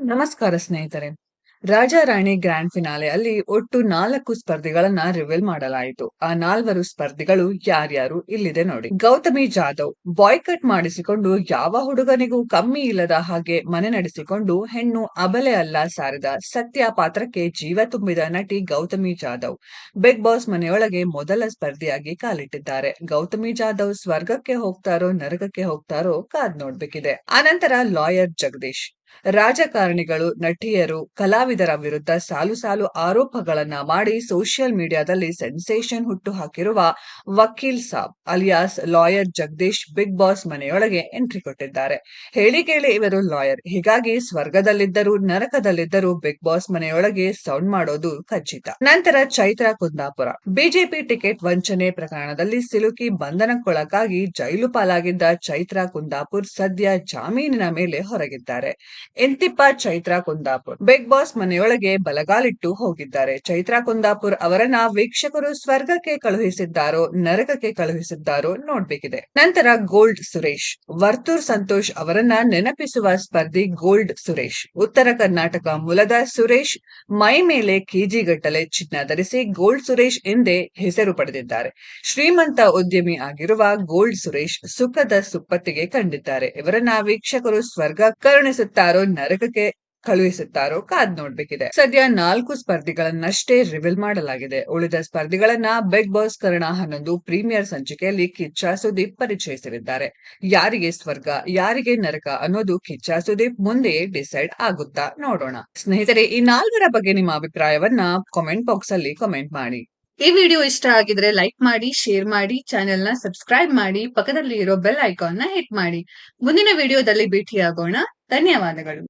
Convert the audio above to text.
ನಮಸ್ಕಾರ ಸ್ನೇಹಿತರೆ. ರಾಜಾ ರಾಣಿ grand finale ಅಲ್ಲಿ ಒಟ್ಟು ನಾಲ್ಕು ಸ್ಪರ್ಧಿಗಳನ್ನ ರಿವೀಲ್ ಮಾಡಲಾಯಿತು. ಆ ನಾಲ್ವರು ಸ್ಪರ್ಧಿಗಳು ಯಾರ್ಯಾರು ಇಲ್ಲಿದೆ ನೋಡಿ. ಗೌತಮಿ ಜಾಧವ್ ಬಾಯ್ಕಟ್ ಮಾಡಿಸಿಕೊಂಡು ಯಾವ ಹುಡುಗನಿಗೂ ಕಮ್ಮಿ ಇಲ್ಲದ ಹಾಗೆ ಮನೆ ನಡೆಸಿಕೊಂಡು ಹೆಣ್ಣು ಅಬಲೆ ಅಲ್ಲ ಸಾರಿದ ಸತ್ಯ ಪಾತ್ರಕ್ಕೆ ಜೀವ ತುಂಬಿದ ನಟಿ ಗೌತಮಿ ಜಾಧವ್ ಬಿಗ್ ಬಾಸ್ ಮನೆಯೊಳಗೆ ಮೊದಲ ಸ್ಪರ್ಧಿಯಾಗಿ ಕಾಲಿಟ್ಟಿದ್ದಾರೆ. ಗೌತಮಿ ಜಾಧವ್ ಸ್ವರ್ಗಕ್ಕೆ ಹೋಗ್ತಾರೋ ನರಕಕ್ಕೆ ಹೋಗ್ತಾರೋ ಕಾದ್ ನೋಡ್ಬೇಕಿದೆ. ಆನಂತರ ಲಾಯರ್ ಜಗದೀಶ್ ರಾಜಕಾರಣಿಗಳು, ನಟಿಯರು, ಕಲಾವಿದರ ವಿರುದ್ಧ ಸಾಲು ಸಾಲು ಆರೋಪಗಳನ್ನ ಮಾಡಿ ಸೋಷಿಯಲ್ ಮೀಡಿಯಾದಲ್ಲಿ ಸೆನ್ಸೇಷನ್ ಹುಟ್ಟು ಹಾಕಿರುವ ವಕೀಲ್ Sab alias lawyer Jagadish Bigg Boss ಮನೆಯೊಳಗೆ ಎಂಟ್ರಿ ಕೊಟ್ಟಿದ್ದಾರೆ. ಹೇಳಿ ಕೇಳಿ ಇವರು ಲಾಯರ್. ಹೀಗಾಗಿ ಸ್ವರ್ಗದಲ್ಲಿದ್ದರೂ, ನರಕದಲ್ಲಿದ್ದರೂ ಬಿಗ್ ಬಾಸ್ ಮನೆಯೊಳಗೆ ಸೌಂಡ್ ಮಾಡೋದು ಖಚಿತ. ನಂತರ ಚೈತ್ರ ಕುಂದಾಪುರ. ಬಿಜೆಪಿ ಟಿಕೆಟ್ ವಂಚನೆ ಪ್ರಕರಣದಲ್ಲಿ ಸಿಲುಕಿ ಬಂಧನಕ್ಕೊಳಗಾಗಿ ಜೈಲು ಪಾಲಾಗಿದ್ದ ಚೈತ್ರ ಕುಂದಾಪುರ್ ಸದ್ಯ ಜಾಮೀನಿನ ಮೇಲೆ ಹೊರಗಿದ್ದಾರೆ. ಎಂತಿಪ್ಪ ಚೈತ್ರಾ ಕುಂದಾಪುರ್. ಬಿಗ್ ಬಾಸ್ ಮನೆಯೊಳಗೆ ಬಲಗಾಲಿಟ್ಟು ಹೋಗಿದ್ದಾರೆ. ಚೈತ್ರಾ ಕುಂದಾಪುರ್ ಅವರನ್ನ ವೀಕ್ಷಕರು ಸ್ವರ್ಗಕ್ಕೆ ಕಳುಹಿಸಿದ್ದಾರೋ, ನರಕಕ್ಕೆ ಕಳುಹಿಸಿದ್ದಾರೋ ನೋಡ್ಬೇಕಿದೆ. ನಂತರ ಗೋಲ್ಡ್ ಸುರೇಶ್, ವರ್ತೂರ್ ಸಂತೋಷ್ ಅವರನ್ನ ನೆನಪಿಸುವ ಸ್ಪರ್ಧಿ ಗೋಲ್ಡ್ ಸುರೇಶ್. ಉತ್ತರ ಕರ್ನಾಟಕ ಮೂಲದ ಸುರೇಶ್, ಮೈ ಮೇಲೆ ಕೆಜಿಗಟ್ಟಲೆ ಚಿನ್ನ ಧರಿಸಿ ಗೋಲ್ಡ್ ಸುರೇಶ್ ಎಂದೇ ಹೆಸರು ಪಡೆದಿದ್ದಾರೆ. ಶ್ರೀಮಂತ ಉದ್ಯಮಿ ಆಗಿರುವ ಗೋಲ್ಡ್ ಸುರೇಶ್ ಸುಖದ ಸುಪ್ಪತ್ತಿಗೆ ಕಂಡಿದ್ದಾರೆ. ಇವರನ್ನ ವೀಕ್ಷಕರು ಸ್ವರ್ಗ ಕರುಣಿಸುತ್ತಾರೋ ನರಕಕ್ಕೆ ಕಳುಹಿಸುತ್ತಾರೋ ಕಾದ್ ನೋಡ್ಬೇಕಿದೆ. ಸದ್ಯ ನಾಲ್ಕು ಸ್ಪರ್ಧಿಗಳನ್ನಷ್ಟೇ ರಿವೀಲ್ ಮಾಡಲಾಗಿದೆ. ಉಳಿದ ಸ್ಪರ್ಧಿಗಳನ್ನ ಬಿಗ್ ಬಾಸ್ ಕರ್ಣ ಹನ್ನೊಂದು ಪ್ರೀಮಿಯರ್ ಸಂಚಿಕೆಯಲ್ಲಿ ಕಿಚ್ಚ ಸುದೀಪ್ ಪರಿಚಯಿಸಲಿದ್ದಾರೆ. ಯಾರಿಗೆ ಸ್ವರ್ಗ, ಯಾರಿಗೆ ನರಕ ಅನ್ನೋದು ಕಿಚ್ಚ ಸುದೀಪ್ ಮುಂದೆಯೇ ಡಿಸೈಡ್ ಆಗುತ್ತಾ ನೋಡೋಣ. ಸ್ನೇಹಿತರೆ, ಈ ನಾಲ್ವರ ಬಗ್ಗೆ ನಿಮ್ಮ ಅಭಿಪ್ರಾಯವನ್ನ ಕಾಮೆಂಟ್ ಬಾಕ್ಸ್ ಅಲ್ಲಿ ಕಾಮೆಂಟ್ ಮಾಡಿ. ಈ ವಿಡಿಯೋ ಇಷ್ಟ ಆಗಿದ್ರೆ ಲೈಕ್ ಮಾಡಿ ಶೇರ್ ಮಾಡಿ ಚಾನೆಲ್ನ ಸಬ್ಸ್ಕ್ರೈಬ್ ಮಾಡಿ ಪಕ್ಕದಲ್ಲಿ ಇರೋ ಬೆಲ್ ಐಕಾನ್ನ ಹಿಟ್ ಮಾಡಿ. ಮುಂದಿನ ವಿಡಿಯೋದಲ್ಲಿ ಭೇಟಿಯಾಗೋಣ. ಧನ್ಯವಾದಗಳು.